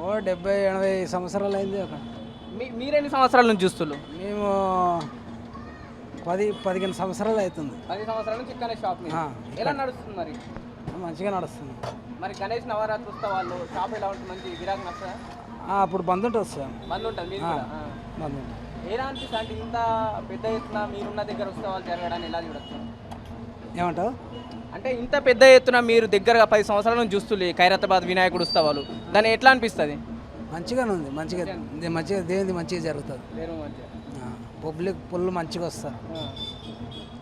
ఓ డెబ్బై ఎనభై సంవత్సరాలు అయింది మీ మీరెన్ని సంవత్సరాల నుంచి చూస్తున్నారు మేము పది పదిహేను సంవత్సరాలు అవుతుంది. పది సంవత్సరాల నుంచి ఇక్కడే షాప్ ఎలా నడుస్తుంది మరి? మంచిగా నడుస్తుంది. మరి గణేష్ నవరాత్రి ఉత్సవాలు షాప్ ఎలా ఉంటుంది? మంచి నచ్చదా ఆ, అప్పుడు బంద్ ఉంటుంది సార్. బంద్ ఉంటుంది. బంద్ ఉంటుంది. ఎలా అనిపిస్తుంది అంటే ఇంత పెద్ద ఎత్తున మీరున్న దగ్గర ఉత్సవాలు జరగడాన్ని ఎలా చూడొచ్చు? ఏమంటావు అంటే ఇంత పెద్ద ఎత్తున మీరు దగ్గరగా పది సంవత్సరాల నుంచి చూస్తుంది ఖైరతాబాద్ వినాయకుడు ఉత్సవాలు. దాన్ని ఎట్లా అనిపిస్తుంది? మంచిగానే ఉంది మంచిగా మంచిగా దేనిది మంచిగా జరుగుతుంది. మంచిగా. పబ్లిక్ ఫుల్ మంచిగా వస్తారు.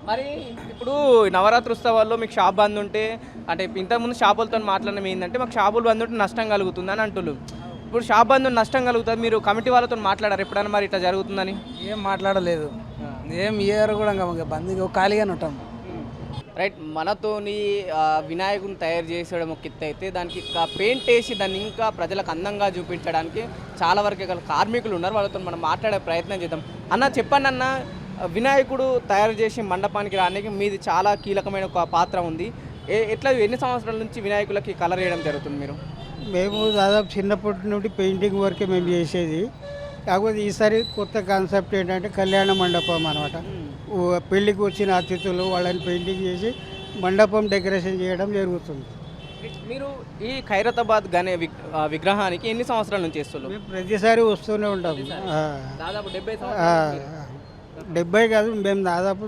మరి ఇప్పుడు నవరాత్రి ఉత్సవాల్లో మీకు షాప్ బంద్ ఉంటే అంటే ఇంతకుముందు షాపులతో మాట్లాడడం ఏంటంటే మాకు షాపులు బంద్ ఉంటే నష్టం కలుగుతుంది అని అంటున్నారు ఇప్పుడు షాప్ బంద్ ఉంటే నష్టం కలుగుతుంది మీరు కమిటీ వాళ్ళతో మాట్లాడారు ఎప్పుడైనా మరి ఇట్లా జరుగుతుందని? ఏం మాట్లాడలేదు. ఏం ఇయర్ కూడా ఇంకా బంద్ ఖాళీగానే ఉంటాం. రైట్ మనతోని వినాయకుని తయారు చేసేయడం ఒక ఎత్తు అయితే దానికి ఇంకా పెయింట్ వేసి దాన్ని ఇంకా ప్రజలకు అందంగా చూపించడానికి చాలా వరకు ఇక్కడ కార్మికులు ఉన్నారు. వాళ్ళతో మనం మాట్లాడే ప్రయత్నం చేద్దాం. అన్న చెప్పండి అన్న వినాయకుడు తయారు చేసి మండపానికి రానికి మీది చాలా కీలకమైన ఒక పాత్ర ఉంది. ఏ ఎట్లా ఎన్ని సంవత్సరాల నుంచి వినాయకులకి కలర్ వేయడం జరుగుతుంది మీరు? మేము దాదాపు చిన్నప్పటి నుండి పెయింటింగ్ వరకే మేము చేసేది. కాకపోతే ఈసారి కొత్త కాన్సెప్ట్ ఏంటంటే కళ్యాణ మండపం అనమాట పెళ్ళికి వచ్చిన అతిథులు వాళ్ళని పెయింటింగ్ చేసి మండపం డెకరేషన్ చేయడం జరుగుతుంది. మీరు ఈ ఖైరతాబాద్ ఆ, విగ్రహానికి ఎన్ని సంవత్సరాల నుంచి చేస్తున్నారు? మేము ప్రతిసారి వస్తూనే ఉంటాము దాదాపు డెబ్బై డెబ్బై కాదు మేము దాదాపు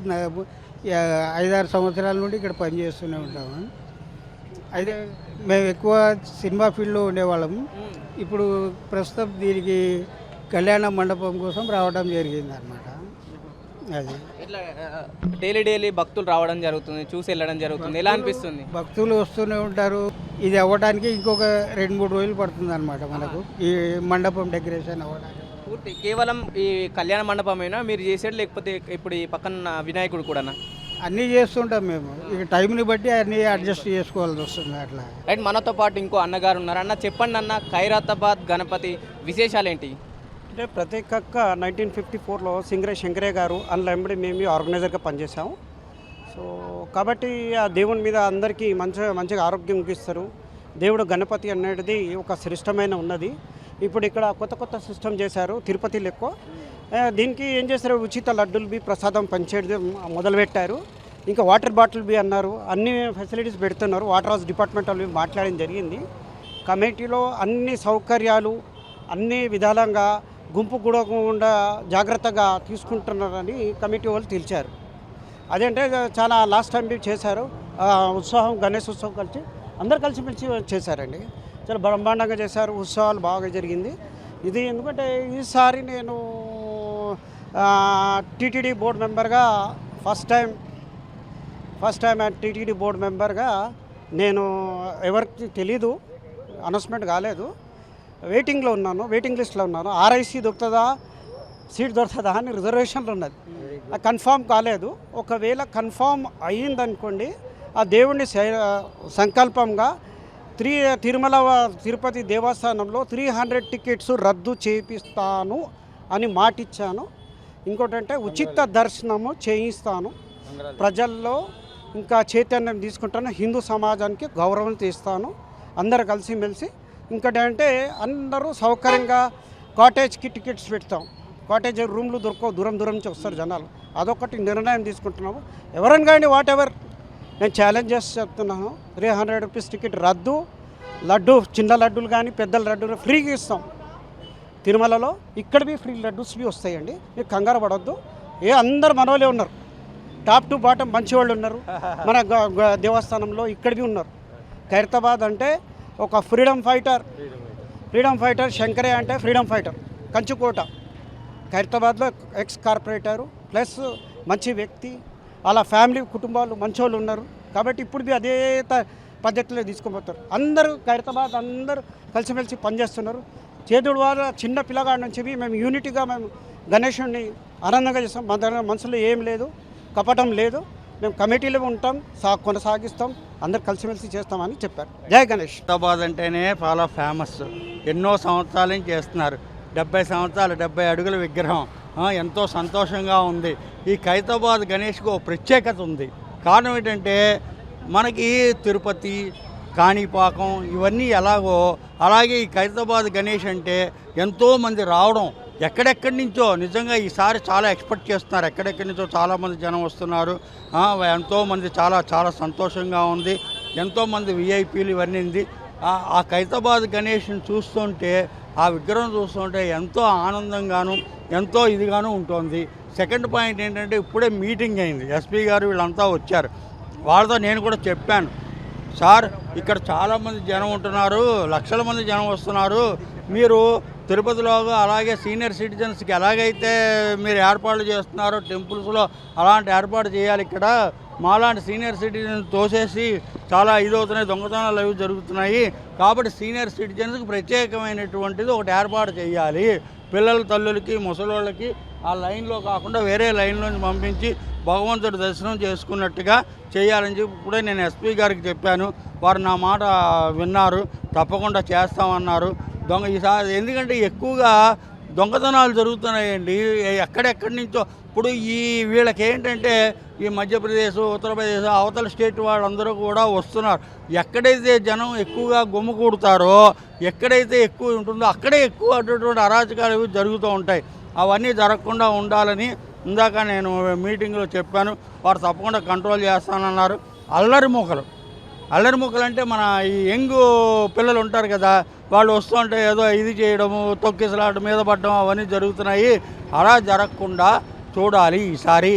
ఐదారు సంవత్సరాల నుండి ఇక్కడ పనిచేస్తూనే ఉంటాము. అయితే మేము ఎక్కువ సినిమా ఫీల్డ్లో ఉండేవాళ్ళము. ఇప్పుడు ప్రస్తుతం దీనికి కళ్యాణ మండపం కోసం రావడం జరిగింది అనమాట అది. ఇట్లా డైలీ డైలీ భక్తులు రావడం జరుగుతుంది చూసి వెళ్ళడం జరుగుతుంది. ఎలా అనిపిస్తుంది? భక్తులు వస్తూనే ఉంటారు. ఇది అవ్వడానికి ఇంకొక రెండు మూడు రోజులు పడుతుంది అనమాట మనకు. ఈ మండపం డెకరేషన్ అవ్వడానికి పూర్తి కేవలం ఈ కళ్యాణ మండపమేనా? మీరు చేసేది లేకపోతే ఇప్పుడు ఈ పక్కన వినాయకుడు కూడానా? అన్నీ చేస్తుంటాం మేము. ఇక టైంని బట్టి అన్నీ అడ్జస్ట్ చేసుకోవాల్సి వస్తుంది అట్లా. రైట్ మనతో పాటు ఇంకో అన్నగారు ఉన్నారు. అన్న చెప్పండి అన్న ఖైరాతాబాద్ గణపతి విశేషాలు ఏంటి అంటే ప్రతి ఒక్క నైన్టీన్ ఫిఫ్టీ ఫోర్లో సింగరే శంకరే గారు అందులో మేము ఆర్గనైజర్గా పనిచేసాము సో కాబట్టి ఆ దేవుని మీద అందరికీ మంచిగా మంచిగా ఆరోగ్యం ఇస్తారు. దేవుడు గణపతి అనేది ఒక శ్రేష్టమైన ఉన్నది. ఇప్పుడు ఇక్కడ కొత్త కొత్త సిస్టమ్ చేశారు తిరుపతి లెక్క దీనికి ఏం చేశారు? ఉచిత లడ్డూలు బి ప్రసాదం పనిచేయడం మొదలుపెట్టారు. ఇంకా వాటర్ బాటిల్ బి అన్నారు. అన్ని ఫెసిలిటీస్ పెడుతున్నారు. వాటర్ హౌస్ డిపార్ట్మెంట్ వాళ్ళు మాట్లాడడం జరిగింది. కమిటీలో అన్ని సౌకర్యాలు అన్ని విధాలంగా గుంపు కూడకుండా జాగ్రత్తగా తీసుకుంటున్నారని కమిటీ వాళ్ళు తెలిచారు. అదేంటే చాలా లాస్ట్ టైం చేశారు. ఉత్సవం గణేష్ ఉత్సవం కలిసి అందరు కలిసి పిలిచి చేశారండి. చాలా బ్రహ్మాండంగా చేశారు. ఉత్సవాలు బాగా జరిగింది. ఇది ఎందుకంటే ఈసారి నేను టీటీడీ బోర్డు మెంబర్గా first time first time TTD board మెంబర్గా నేను ఎవరికి తెలీదు అనౌన్స్మెంట్ కాలేదు. వెయిటింగ్లో ఉన్నాను వెయిటింగ్ లిస్ట్లో ఉన్నాను. ఆర్ఐసీ దొరుకుతుందా? సీట్ దొరుకుతుందా అని రిజర్వేషన్లో ఉన్నది. కన్ఫామ్ కాలేదు. ఒకవేళ కన్ఫామ్ అయ్యిందనుకోండి ఆ దేవుని సంకల్పంగా త్రీ తిరుమల తిరుపతి దేవస్థానంలో త్రీ హండ్రెడ్ టికెట్స్ రద్దు చేపిస్తాను అని మాటిచ్చాను. ఇంకోటంటే ఉచిత దర్శనము చేయిస్తాను. ప్రజల్లో ఇంకా చైతన్యం తీసుకుంటాను. హిందూ సమాజానికి గౌరవం తీస్తాను. అందరు కలిసిమెలిసి ఇంకోటి అంటే అందరూ సౌకర్యంగా కాటేజ్కి టికెట్స్ పెడతాం. కాటేజ్ రూమ్లు దొరకవు దూరం దూరం నుంచి వస్తారు జనాలు. అదొకటి నిర్ణయం తీసుకుంటున్నాము. ఎవరైనా కానీ వాట్ ఎవర్ నేను ఛాలెంజ్ చేసి చెప్తున్నాను. త్రీ హండ్రెడ్ రూపీస్ టికెట్ రద్దు లడ్డు చిన్న లడ్డూలు కానీ పెద్ద లడ్డూలు ఫ్రీగా ఇస్తాం. తిరుమలలో ఇక్కడ బి ఫ్రీ లడ్డూస్ బి వస్తాయండి. మీరు కంగారు పడవద్దు ఏ అందరు మనోలే ఉన్నారు. టాప్ టు బాటమ్ మంచి వాళ్ళు ఉన్నారు. మన గ- గ- దేవస్థానంలో ఇక్కడ బి ఉన్నారు. ఖైరతాబాద్ అంటే ఒక ఫ్రీడమ్ ఫైటర్ ఫ్రీడమ్ ఫైటర్ శంకరే అంటే ఫ్రీడమ్ ఫైటర్ కంచుకోట. ఖైరతాబాద్లో ఎక్స్ కార్పొరేటరు ప్లస్ మంచి వ్యక్తి. వాళ్ళ ఫ్యామిలీ కుటుంబాలు మంచోళ్ళు ఉన్నారు. కాబట్టి ఇప్పుడు బి అదే పద్ధతిలో తీసుకుపోతారు. అందరూ ఖైరతాబాద్ అందరూ కలిసిమెలిసి పనిచేస్తున్నారు. చేదుడు వాళ్ళ చిన్న పిల్లగాడి నుంచి మేము యూనిటీగా మేము గణేషుడిని ఆనందంగా చేస్తాం. మన మనసులో ఏం లేదు కపటం లేదు. మేము కమిటీలో ఉంటాం సా కొనసాగిస్తాం అందరు కలిసిమెలిసి చేస్తామని చెప్పారు. జై గణేష్. హైదరాబాద్ అంటేనే చాలా ఫేమస్ ఎన్నో సంవత్సరాల నుంచి చేస్తున్నారు? డెబ్బై సంవత్సరాలు డెబ్బై అడుగుల విగ్రహం. ఎంతో సంతోషంగా ఉంది. ఈ ఖైతాబాద్ గణేష్కి ఒక ప్రత్యేకత ఉంది. కారణం ఏంటంటే మనకి తిరుపతి కాణిపాకం ఇవన్నీ ఎలాగో అలాగే ఈ ఖైరతాబాద్ గణేష్ అంటే ఎంతోమంది రావడం ఎక్కడెక్కడి నుంచో నిజంగా ఈసారి చాలా ఎక్స్పెక్ట్ చేస్తున్నారు. ఎక్కడెక్కడి నుంచో చాలామంది జనం వస్తున్నారు. ఎంతోమంది చాలా చాలా సంతోషంగా ఉంది. ఎంతోమంది విఐపీలు ఇవన్నీ ఆ- ఖైతాబాద్ గణేష్ని చూస్తుంటే ఆ విగ్రహం చూస్తుంటే ఎంతో ఆనందంగాను ఎంతో ఇదిగాను ఉంటుంది. సెకండ్ పాయింట్ ఏంటంటే ఇప్పుడే మీటింగ్ అయింది. ఎస్పీ గారు వీళ్ళంతా వచ్చారు. వాళ్ళతో నేను కూడా చెప్పాను. సార్ ఇక్కడ చాలామంది జనం ఉంటున్నారు. లక్షల మంది జనం వస్తున్నారు. మీరు తిరుపతిలో అలాగే సీనియర్ సిటిజన్స్కి ఎలాగైతే మీరు ఏర్పాట్లు చేస్తున్నారో టెంపుల్స్లో అలాంటి ఏర్పాటు చేయాలి. ఇక్కడ మాలాంటి సీనియర్ సిటిజన్స్ తోసేసి చాలా ఇదవుతున్నాయి దొంగతనాలు అవి జరుగుతున్నాయి. కాబట్టి సీనియర్ సిటిజన్స్కి ప్రత్యేకమైనటువంటిది ఒకటి ఏర్పాటు చేయాలి. పిల్లల తల్లులకి ముసలోళ్ళకి ఆ లైన్లో కాకుండా వేరే లైన్లోంచి పంపించి భగవంతుడి దర్శనం చేసుకున్నట్టుగా చేయాలని చెప్పి ఇప్పుడే నేను ఎస్పీ గారికి చెప్పాను. వారు నా మాట విన్నారు. తప్పకుండా చేస్తామన్నారు. దొంగ ఈసారి ఎందుకంటే ఎక్కువగా దొంగతనాలు జరుగుతున్నాయండి. ఎక్కడెక్కడి నుంచో ఇప్పుడు ఈ వీళ్ళకి ఏంటంటే ఈ మధ్యప్రదేశ్ ఉత్తరప్రదేశ్ అవతల స్టేట్ వాళ్ళందరూ కూడా వస్తున్నారు. ఎక్కడైతే జనం ఎక్కువగా గుమ్మకూడతారో ఎక్కడైతే ఎక్కువ ఉంటుందో అక్కడే ఎక్కువ అటువంటి అరాచకాలు జరుగుతూ ఉంటాయి. అవన్నీ జరగకుండా ఉండాలని ఇందాక నేను మీటింగ్లో చెప్పాను. వారు తప్పకుండా కంట్రోల్ చేస్తానన్నారు. అల్లరి మూకలు అల్లరి ముక్కలు అంటే మన ఈ యంగ్ పిల్లలు ఉంటారు కదా వాళ్ళు వస్తుంటే ఏదో ఇది చేయడము తొక్కిసలాటం మీద పడడం అవన్నీ జరుగుతున్నాయి. అలా జరగకుండా చూడాలి ఈసారి.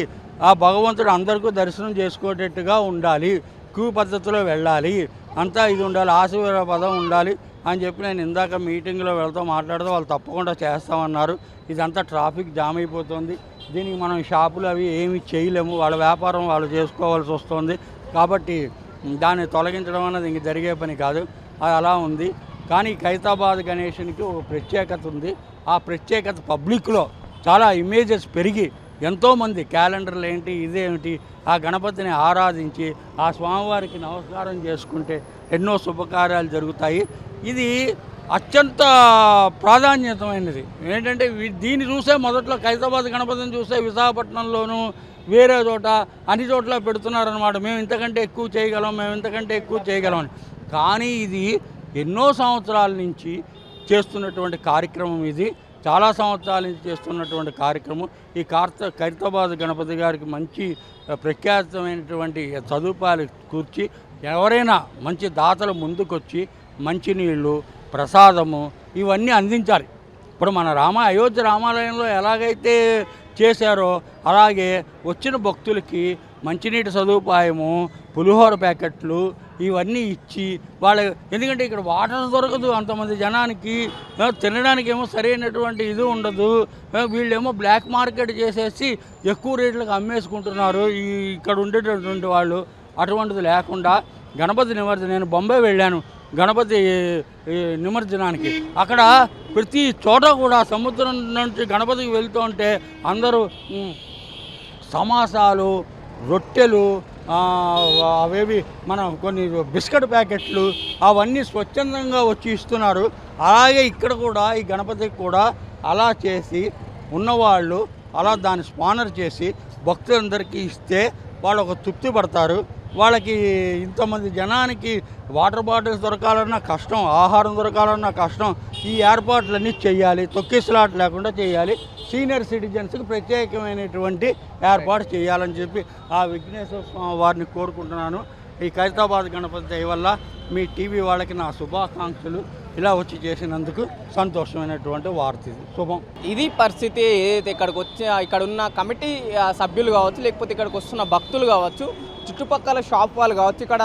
ఆ భగవంతుడు అందరికీ దర్శనం చేసుకునేటట్టుగా ఉండాలి. క్యూ పద్ధతిలో వెళ్ళాలి. అంతా ఇది ఉండాలి ఆశీర్వాద ఉండాలి అని చెప్పి నేను ఇందాక మీటింగ్లో వెళ్తూ మాట్లాడుతూ వాళ్ళు తప్పకుండా చేస్తామన్నారు. ఇదంతా ట్రాఫిక్ జామ్ అయిపోతుంది. దీనికి మనం షాపులు అవి ఏమి చేయలేము. వాళ్ళ వ్యాపారం వాళ్ళు చేసుకోవాల్సి వస్తుంది. కాబట్టి దాన్ని తొలగించడం అన్నది ఇంక జరిగే పని కాదు. అది అలా ఉంది. కానీ ఖైతాబాద్ గణేషునికి ఒక ప్రత్యేకత ఉంది. ఆ ప్రత్యేకత పబ్లిక్లో చాలా ఇమేజెస్ పెరిగి ఎంతోమంది క్యాలెండర్లు ఏంటి ఇదేమిటి ఆ గణపతిని ఆరాధించి ఆ స్వామివారికి నమస్కారం చేసుకుంటే ఎన్నో శుభకార్యాలు జరుగుతాయి. ఇది అత్యంత ప్రాధాన్యతమైనది. ఏంటంటే దీన్ని చూసే మొదట్లో ఖైతాబాద్ గణపతిని చూసే విశాఖపట్నంలోనూ వేరే చోట అన్ని చోట్ల పెడుతున్నారనమాట మేము ఇంతకంటే ఎక్కువ చేయగలం మేము ఇంతకంటే ఎక్కువ చేయగలం అని. కానీ ఇది ఎన్నో సంవత్సరాల నుంచి చేస్తున్నటువంటి కార్యక్రమం ఇది. చాలా సంవత్సరాల నుంచి చేస్తున్నటువంటి కార్యక్రమం. ఈ కార్త కరితబాద్ గణపతి గారికి మంచి ప్రఖ్యాతమైనటువంటి సదుపాయాలు కూర్చి ఎవరైనా మంచి దాతలు ముందుకొచ్చి మంచినీళ్ళు ప్రసాదము ఇవన్నీ అందించాలి. ఇప్పుడు మన రామ అయోధ్య రామాలయంలో ఎలాగైతే చేశారో అలాగే వచ్చిన భక్తులకి మంచినీటి సదుపాయము పులిహోర ప్యాకెట్లు ఇవన్నీ ఇచ్చి వాళ్ళ ఎందుకంటే ఇక్కడ వాటర్ దొరకదు అంతమంది జనానికి. తినడానికి ఏమో సరైనటువంటి ఇది ఉండదు. వీళ్ళేమో బ్లాక్ మార్కెట్ చేసేసి ఎక్కువ రేట్లకు అమ్మేసుకుంటున్నారు ఈ ఇక్కడ ఉండేటటువంటి వాళ్ళు. అటువంటిది లేకుండా గణపతి నిమజ్జనం నేను బొంబాయి వెళ్ళాను గణపతి నిమజ్జనానికి. అక్కడ ప్రతి చోట కూడా సముద్రం నుంచి గణపతికి వెళ్తూ ఉంటే అందరూ సమాసాలు రొట్టెలు అవేవి మనం కొన్ని బిస్కెట్ ప్యాకెట్లు అవన్నీ స్వచ్ఛందంగా వచ్చి ఇస్తున్నారు. అలాగే ఇక్కడ కూడా ఈ గణపతికి కూడా అలా చేసి ఉన్నవాళ్ళు అలా దాన్ని స్పానర్ చేసి భక్తులందరికీ ఇస్తే వాళ్ళు ఒక తృప్తి పడతారు. వాళ్ళకి ఇంతమంది జనానికి వాటర్ బాటిల్స్ దొరకాలన్నా కష్టం ఆహారం దొరకాలన్నా కష్టం ఈ ఏర్పాట్లన్నీ చేయాలి తొక్కిసలాట లేకుండా చేయాలి. సీనియర్ సిటిజన్స్కి ప్రత్యేకమైనటువంటి ఏర్పాటు చేయాలని చెప్పి ఆ విఘ్నేశ్వర స్వామి వారిని కోరుకుంటున్నాను. ఈ ఖైరతాబాద్ గణపతి దయ వల్ల మీ టీవీ వాళ్ళకి నా శుభాకాంక్షలు. ఇలా వచ్చి చేసినందుకు సంతోషమైనటువంటి వార్త ఇది. శుభం. ఇది పరిస్థితి ఏదైతే ఇక్కడికి వచ్చి ఇక్కడ ఉన్న కమిటీ సభ్యులు కావచ్చు లేకపోతే ఇక్కడికి వస్తున్న భక్తులు కావచ్చు చుట్టుపక్కల షాప్ వాళ్ళు కావచ్చు ఇక్కడ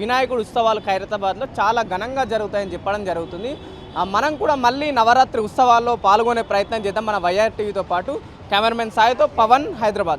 వినాయకుడు ఉత్సవాలు ఖైరతాబాద్లో చాలా ఘనంగా జరుగుతాయని చెప్పడం జరుగుతుంది. మనం కూడా మళ్ళీ నవరాత్రి ఉత్సవాల్లో పాల్గొనే ప్రయత్నం చేద్దాం మన వైఆర్ టీవీతో పాటు. కెమెరామెన్ సాయితో పవన్ హైదరాబాద్.